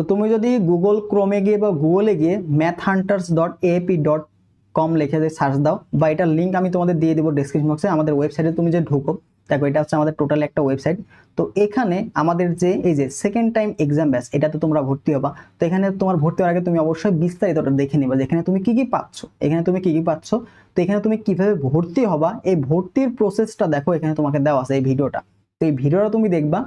তো তুমি যদি গুগল ক্রোমে গিয়ে বা গুগলে গিয়ে Math Hunters dot AP dot com লিখে যে সার্চ দাও, বা এটার লিঙ্ক আমি তোমাদের দিয়ে দেবো ডিসক্রিপশন বক্সে আমাদের ওয়েবসাইটে তুমি যে ঢুকো, দেখো এটা হচ্ছে আমাদের টোটাল একটা ওয়েবসাইট তো এখানে আমাদের যে, এই যে সেকেন্ড টাইম এক্সাম ব্যাস এটাতে তোমরা ভর্তি হবা। তো এখানে তোমার ভর্তি হওয়ার আগে তুমি অবশ্যই বিস্তারিতটা দেখে নিবা যে এখানে তুমি কি কি পাচ্ছ। এখানে তুমি কি কি পাচ্ছ। তো এখানে তুমি কীভাবে ভর্তি হবা। এই ভর্তির প্রসেসটা দেখো এখানে তোমাকে দেওয়া আছে এই ভিডিওটা তো এই ভিডিওটা তুমি দেখবা।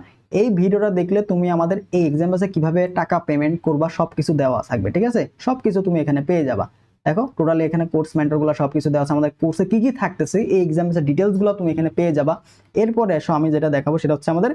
এই ভিডিওটা দেখলে তুমি আমাদের এই এক্সাম ব্যাসে কীভাবে টাকা পেমেন্ট করবা সব কিছু দেওয়া থাকবে, ঠিক আছে? সব কিছু তুমি এখানে পেয়ে যাবা। দেখো টোটালি এখানে কোর্স মেন্টরগুলো সব কিছু দেওয়া আছে। আমাদের কোর্সে কি কি থাকতেছে, এই এক্সাম ব্যাসের ডিটেলসগুলো তুমি এখানে পেয়ে যাবা। এরপরে এসো, আমি যেটা দেখাবো সেটা হচ্ছে আমাদের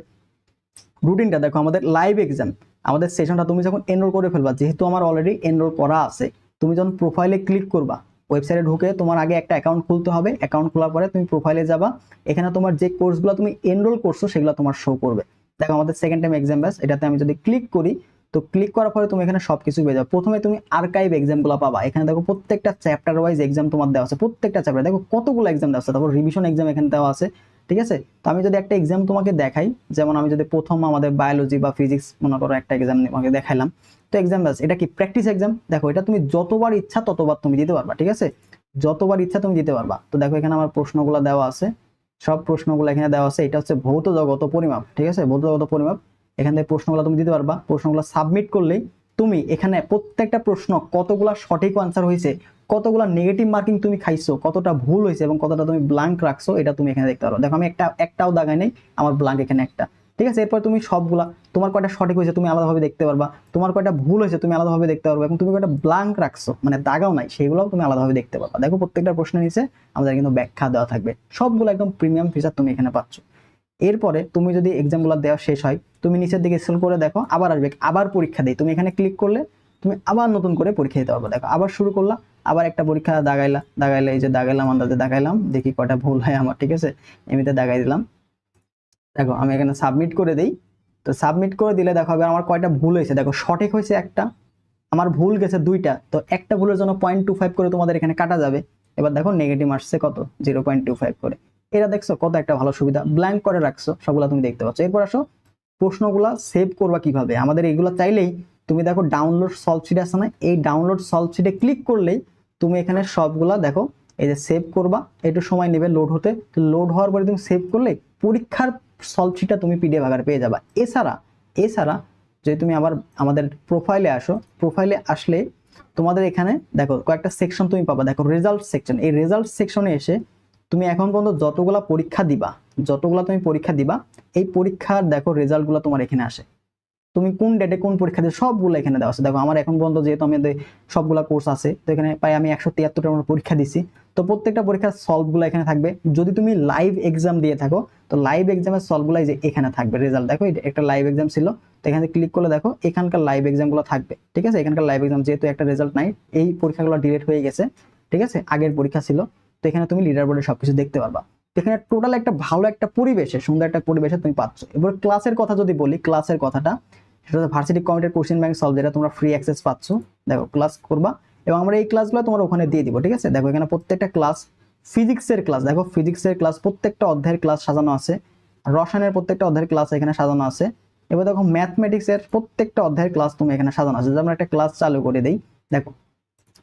রুটিনটা দেখো, আমাদের লাইভ এক্সাম আমাদের সেশনটা তুমি যখন এনরোল করে ফেলবা, যেহেতু আমার অলরেডি এনরোল করা আছে, তুমি যখন প্রোফাইলে ক্লিক করবা ওয়েবসাইটে ঢুকে তোমার আগে একটা অ্যাকাউন্ট খুলতে হবে। অ্যাকাউন্ট খোলার পরে তুমি প্রোফাইলে যাবা। এখানে তোমার যে কোর্সগুলো তুমি এনরোল করছ, সেগুলো তোমার শো করবে। দেখো আমাদের সেকেন্ড টাইম এক্সাম ব্যাস, এটাতে আমি যদি ক্লিক করি, তো ক্লিক করার পরে তুমি এখানে সবকিছু পেয়ে যাবে। প্রথমে তুমি আর্কাইভ এক্সামগুলো পাবা। এখানে দেখো প্রত্যেকটা চ্যাপ্টার ওয়াইজ এক্সাম তোমার দেওয়া আছে, প্রত্যেকটা চ্যাপ্টার দেখো কতগুলো এক্সাম দেওয়া আছে, তারপর রিভিশন এক্সাম এখানে দেওয়া আছে, ঠিক আছে? তো আমি যদি একটা এক্সাম তোমাকে দেখাই, যেমন আমি যদি প্রথম আমাদের বায়োলজি বা ফিজিক্স মনে করো একটা এক্সাম তোমাকে দেখাইলাম, তো এক্সাম ব্যাস, এটা কি প্র্যাকটিস এক্সাম দেখো, এটা তুমি যতবার ইচ্ছা ততবার তুমি দিতে পারবা, ঠিক আছে? যতবার ইচ্ছা তুমি দিতে পারবা। তো দেখো এখানে আমার প্রশ্নগুলো দেওয়া আছে। সব প্রশ্নগুলো এখানে দেওয়া আছে। এটা হচ্ছে ভৌত জগত পরিমাপ, ঠিক আছে? ভৌত জগত পরিমাপ। এখান থেকে প্রশ্নগুলো তুমি দিতে পারবা। প্রশ্নগুলো সাবমিট করলেই তুমি এখানে প্রত্যেকটা প্রশ্ন কতগুলো সঠিক আনসার হয়েছে, কতগুলো নেগেটিভ মার্কিং তুমি খাইছো, কতটা ভুল হয়েছে এবং কতটা তুমি ব্ল্যাঙ্ক রাখছো, এটা তুমি এখানে দেখতে পারো। দেখো, আমি একটা, একটাও দাগাই নেই, আমার ব্ল্যাঙ্ক এখানে একটা। ঠিক আছে? এরপর তুমি সবগুলা, তোমার কয়টা সঠিক হয়েছে তুমি আলাদাভাবে দেখতে পারবা। তোমার কয়টা ভুল হয়েছে তুমি আলাদাভাবে দেখতে পারবা এবং তুমি কয়টা ব্লাঙ্ক রাখছো মানে দাগাও নাই সেগুলোও তুমি আলাদাভাবে দেখতে পারবা। দেখো, প্রত্যেকটা প্রশ্নের নিচে আমাদের কিন্তু ব্যাখ্যা দেওয়া থাকবে। সবগুলো একদম প্রিমিয়াম ফিচার তুমি এখানে পাচ্ছ। এরপরে তুমি যদি এক্সামগুলো দেওয়া শেষ হয়, তুমি নিচের দিকে স্ক্রল করে দেখো, আবার আসবে, আবার পরীক্ষা দেই তুমি এখানে ক্লিক করলে তুমি আবার নতুন করে পরীক্ষা দিতে পারবে। দেখো, আবার শুরু করলা, আবার একটা পরীক্ষা দাগাইলা দাগাইলা, এই যে দাগাইলাম, আন্দাজে দাগাইলাম, দেখি কটা ভুল হয় আমার, ঠিক আছে? এমনিতে দাগাই দিলাম। দেখো, আমি এখানে সাবমিট করে দেই। তো সাবমিট করে দিলে দেখো, এবার আমার কয়টা ভুল হয়েছে? দেখো, সঠিক হয়েছে একটা, আমার ভুল গেছে দুইটা, তো একটা ভুলের জন্য পয়েন্ট টু ফাইভ করে তোমাদের এখানে কাটা যাবে। এবার দেখো নেগেটিভ আসছে কত? জিরো পয়েন্ট টু ফাইভ করে। এটা দেখছ, কত একটা ভালো সুবিধা ব্ল্যাঙ্ক করে রাখছো, সবগুলো তুমি দেখতে পাচ্ছ। এরপর আসো, প্রশ্নগুলা সেভ করবা কীভাবে? আমাদের এগুলো চাইলেই তুমি দেখো ডাউনলোড সলভ শিট আছে না? এই ডাউনলোড সলভ শিটে ক্লিক করলেই তুমি এখানে সবগুলা দেখো, এই যে সেভ করবা, একটু সময় নেবে লোড হতে। লোড হওয়ার পরে তুমি সেভ করলে পরীক্ষার সলভ শিটটা তুমি পিডিএফ আকারে পেয়ে যাবা। এছাড়া এছাড়া যদি তুমি আবার আমাদের প্রোফাইলে আসো প্রোফাইলে আসলে তোমাদের এখানে দেখো কয়েকটা সেকশন তুমি পাবা। দেখো রেজাল্ট সেকশন এই রেজাল্ট সেকশনে এসে তুমি এখন পর্যন্ত যতগুলা পরীক্ষা দিবা, যতগুলা তুমি পরীক্ষা দিবা, এই পরীক্ষার দেখো রেজাল্টগুলো তোমার এখানে আসে। তুমি কোন ডেটে কোন পরীক্ষা দিয়ে সবগুলো এখানে দেওয়া আছে। দেখো, আমার এখন পর্যন্ত যেহেতু আমাদের সবগুলা কোর্স আছে, তো এখানে প্রায় আমি একশো তিয়াত্তরটা আমার পরীক্ষা দিছি তো প্রত্যেকটা পরীক্ষার সলভগুলো এখানে থাকবে। যদি তুমি লাইভ এক্সাম দিয়ে থাকো, তো লাইভ এক্সামের সলভগুলো যে এখানে থাকবে রেজাল্ট দেখো একটা লাইভ এক্সাম ছিল, তো এখানে ক্লিক করলে দেখো, এখানকার লাইভ এক্সামগুলো থাকবে, ঠিক আছে? এখানকার লাইভ এক্সাম যেহেতু একটা রেজাল্ট নাই, এই পরীক্ষাগুলো ডিলেট হয়ে গেছে, ঠিক আছে? আগের পরীক্ষা ছিল, তো এখানে তুমি লিডার বোর্ডে সবকিছু দেখতে পারবা। এখানে টোটাল একটা ভালো একটা পরিবেশে, সুন্দর একটা পরিবেশে তুমি পাচ্ছ। এবার ক্লাসের কথা যদি বলি ক্লাসের কথাটা সেটা হচ্ছে ভার্সিটি কমিটির কোশ্চেন ব্যাংক সলভ যেটা তোমরা ফ্রি অ্যাক্সেস পাচ্ছ। দেখো ক্লাস করবা এবং আমরা এই ক্লাসগুলো তোমার ওখানে দিয়ে দিব, ঠিক আছে? দেখো, এখানে প্রত্যেকটা ক্লাস ফিজিক্সের ক্লাস দেখো ফিজিক্সের ক্লাস প্রত্যেকটা অধ্যায়ের ক্লাস সাজানো আছে। রসায়নের প্রত্যেকটা অধ্যায়ের ক্লাস এখানে সাজানো আছে। এবার দেখো ম্যাথমেটিক্সের প্রত্যেকটা অধ্যায়ের ক্লাস তুমি এখানে সাজানো আছে। যদি আমরা একটা ক্লাস চালু করে দিই, দেখো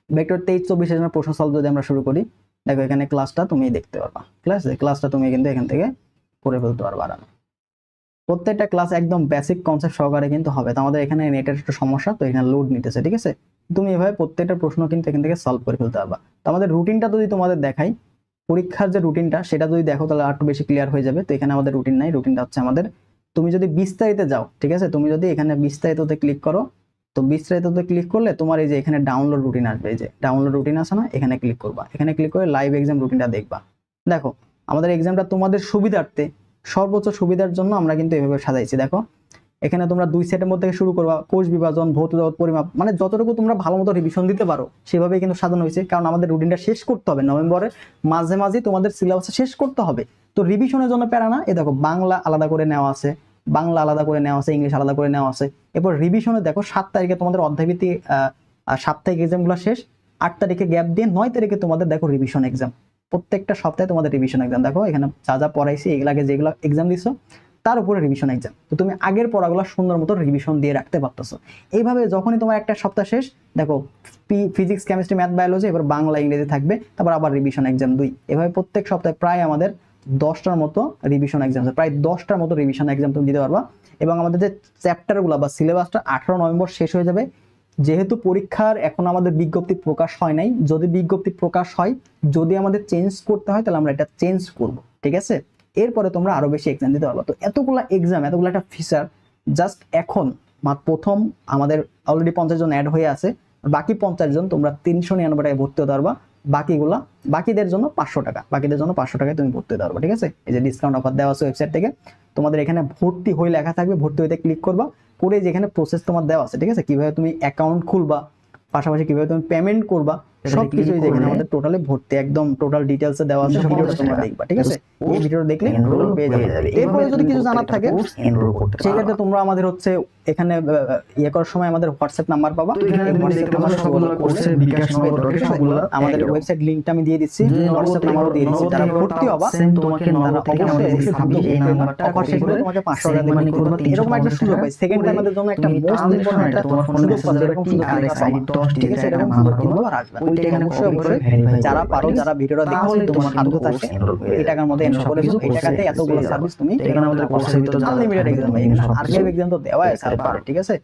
ভেক্টর তেইশ চব্বিশ জন্য প্রশ্ন সলভ যদি আমরা শুরু করি, দেখো, এখানে ক্লাসটা তুমি দেখতে পারবা আছে? ক্লাসটা তুমি কিন্তু এখান থেকে করে ফেলতে পারবা আরামে। প্রত্যেকটা ক্লাস একদম বেসিক কনসেপ্ট সহকারে কিন্তু হবে। তো আমাদের এখানে নেটের একটা সমস্যা, তো এখানে লোড নিতেছে, ঠিক আছে? তুমি এভাবে প্রত্যেকটা প্রশ্ন কিন্তু এখান থেকে সলভ করে ফেলতে পারবা। তো আমাদের রুটিনটা যদি তোমাদের দেখাই, পরীক্ষার যে রুটিনটা সেটা যদি দেখো তাহলে আরটু বেশি ক্লিয়ার হয়ে যাবে। তো এখানে আমাদের রুটিন নাই রুটিনটা হচ্ছে আমাদের, তুমি যদি বিস্তারিত যাও, ঠিক আছে? তুমি যদি এখানে বিস্তারিততে ক্লিক করো, তো বিস্তারিততে ক্লিক করলে তোমার এই যে এখানে ডাউনলোড রুটিন আসবে। এই যে ডাউনলোড রুটিন আসে না, এখানে ক্লিক করবা। এখানে ক্লিক করে লাইভ এক্সাম রুটিনটা দেখবা। দেখো, আমাদের এক্সামটা তোমাদের সুবিধার্থে সর্বোচ্চ সুবিধার জন্য আমরা কিন্তু এভাবে সাজাইছি, দেখো। এখানে তোমরা দুই সেটের মধ্যে শুরু করবা, কোষ বিভাজন, ভৌত জগৎ পরিমাপ মানে যতটুকু তোমরা ভালো মতো রিভিশন দিতে পারো, সেভাবেই কিন্তু সাজানো হয়েছে, কারণ আমাদের রুটিনটা শেষ করতে হবে নভেম্বরের মাঝে মাঝে তোমাদের সিলেবাস শেষ করতে হবে। তো রিভিশনের জন্য প্যারা না, এ দেখো, বাংলা আলাদা করে নেওয়া আছে, বাংলা আলাদা করে নেওয়া আছে, ইংলিশ আলাদা করে নেওয়া আছে। এরপর রিভিশনে দেখো, সাত তারিখে তোমাদের অধ্যায়ভিত্তিক সাপ্তাহিক এক্সামগুলো শেষ, আট তারিখে গ্যাপ দিয়ে নয় তারিখে তোমাদের দেখো রিভিশন এক্সাম প্রত্যেকটা সপ্তাহে তোমাদের রিভিশন এক্সাম দেখো, এখানে যা যা পড়াইছি এগুলাকে যেগুলো এক্সাম দিছো, তার উপরে রিভিশন এক্সাম তো তুমি আগের পড়াগুলো সুন্দর মতো রিভিশন দিয়ে রাখতে পারতেছো। এইভাবে যখনই তোমার একটা সপ্তাহ শেষ, দেখো ফিজিক্স কেমিস্ট্রি ম্যাথ বায়োলজি এবার বাংলা, ইংরেজি থাকবে, তারপর আবার রিভিশন এক্সাম দুই। এভাবে প্রত্যেক সপ্তাহে প্রায় আমাদের দশটার মতো রিভিশন এক্সাম প্রায় দশটার মতো রিভিশন এক্সাম তুমি দিতে পারবা। এবং আমাদের যে চ্যাপ্টারগুলো বা সিলেবাসটা আঠারো নভেম্বর শেষ হয়ে যাবে যেহেতু পরীক্ষার এখন আমাদের বিজ্ঞপ্তি প্রকাশ হয় নাই, যদি বিজ্ঞপ্তি প্রকাশ হয়, যদি আমাদের চেঞ্জ করতে হয়, তাহলে আমরা এটা চেঞ্জ করব, ঠিক আছে? এরপরে তোমরা আরও বেশি এক্সাম দিতে পারব। তো এতগুলো এক্সাম এতগুলো একটা ফিচার জাস্ট এখন মাত্র প্রথম আমাদের অলরেডি পঞ্চাশ জন অ্যাড হয়ে আছে, বাকি পঞ্চাশ জন তোমরা তিনশো নিরানব্বই টাকায় ভর্তি হতে পারবা। বাকিগুলা বাকিদের জন্য পাঁচশো টাকা। বাকিদের জন্য পাঁচশো টাকায় তুমি ভর্তি হতে পারবা ঠিক আছে? এই যে ডিসকাউন্ট অফার দেওয়া আছে ওয়েবসাইট থেকে তোমাদের এখানে ভর্তি হয়ে লেখা থাকবে ভর্তি হইতে ক্লিক করবা করে যেখানে প্রসেস তোমার দেওয়া আছে ঠিক আছে? কীভাবে তুমি অ্যাকাউন্ট খুলবা পাশাপাশি কীভাবে তুমি পেমেন্ট করবা সব কিছুই যেখানে আমাদের টোটালি ভর্তি একদম টোটাল ডিটেলস দেওয়া আছে ভিডিওটা তোমরা দেখবা ঠিক আছে? এই ভিডিওটা দেখলে Enroll পেয়ে যাবে। এরপরে যদি কিছু জানার থাকে এনরোল করতে সেক্ষেত্রে তোমরা আমাদের হচ্ছে এখানে ইয়ে করার সময় আমাদের হোয়াটসঅ্যাপ নাম্বার পাবা। আমাদের ওয়েবসাইট লিংকটা আমি দিয়ে দিচ্ছি হোয়াটসঅ্যাপ নাম্বারও দিয়ে দিচ্ছি যারা ভর্তি হবা তোমাকে তারা নগদ থেকে অবশ্যই আমাদের ছাব্বিশ এই নাম্বারটা অফার শেষ করে তোমাকে পাঁচশো টাকা মানে করবা এরকম একটা সুযোগ পাই সেকেন্ড আমাদের জন্য একটা মোস্ট ইম্পর্টেন্ট একটা তোমার ফোনে সুযোগ পাবে message এরকম সুযোগ যাবে, তুমি RX পাবা। ID 10 ঠিক আছে এরকম নাম্বার কিন্তু আর আসবে না। অবশ্যই অবশ্যই যারা পারো যারা ভিডিওটা তাহলে তোমার সাধ্য থাকে এই টাকার মধ্যে এনরোল করে এই টাকাতে এতগুলো সার্ভিস তুমি এখানে আমাদের ভিতর আনলিমিটেড এক্সাম এক্সাম তো দেওয়া আছে পেতে আলফারে, ঠিক আছে?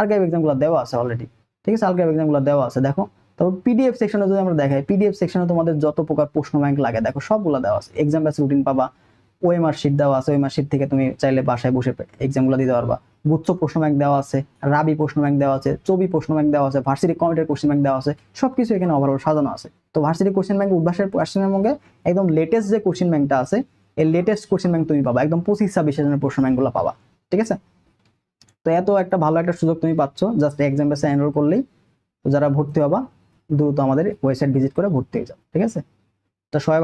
আর্কাইভ এক্সামগুলো দেওয়া আছে অলরেডি ঠিক আছে? আর্কাইভ এক্সামগুলো দেওয়া আছে দেখো। তারপর পিডিএফ সেকশনে যদি আমরা দেখাই পিডিএফ সেকশনে তোমাদের যত প্রকার প্রশ্ন ব্যাংক লাগে দেখো সবগুলো দেওয়া আছে। এক্সাম ব্যাচ রুটিন পাবা ওএমআর শিট দেওয়া আছে ওএমআর শিট থেকে তুমি চাইলে বাসায় বসে এক্সামগুলো দিতে পারবা। গুচ্ছ প্রশ্ন ব্যাংক দেওয়া আছে রাবি প্রশ্ন ব্যাংক দেওয়া আছে চবি প্রশ্ন ব্যাংক দেওয়া আছে ভার্সিটি কমিটির কোশ্চেন ব্যাংক দেওয়া আছে সবকিছু এখানে ওভারঅল সাজানো আছে। তো ভার্সিটি কোশ্চেন ব্যাংক উদ্ভাসের কোশ্চেনের মধ্যে একদম লেটেস্ট যে কোশ্চেন ব্যাংকটা আছে এই লেটেস্ট কোশ্চেন ব্যাংক তুমি পাবা। একদম পঁচিশ ছাব্বিশ হাজারের প্রশ্ন ব্যাংকগুলো পাবা ঠিক আছে? তো এত একটা ভালো একটা সুযোগ তুমি পাচ্ছ জাস্ট এক্সাম বেসে এনরোল করলেই তো যারা ভর্তি হবা, দ্রুত আমাদের ওয়েবসাইট ভিজিট করে ভর্তি হয়ে যাও, ঠিক আছে? তো সবাই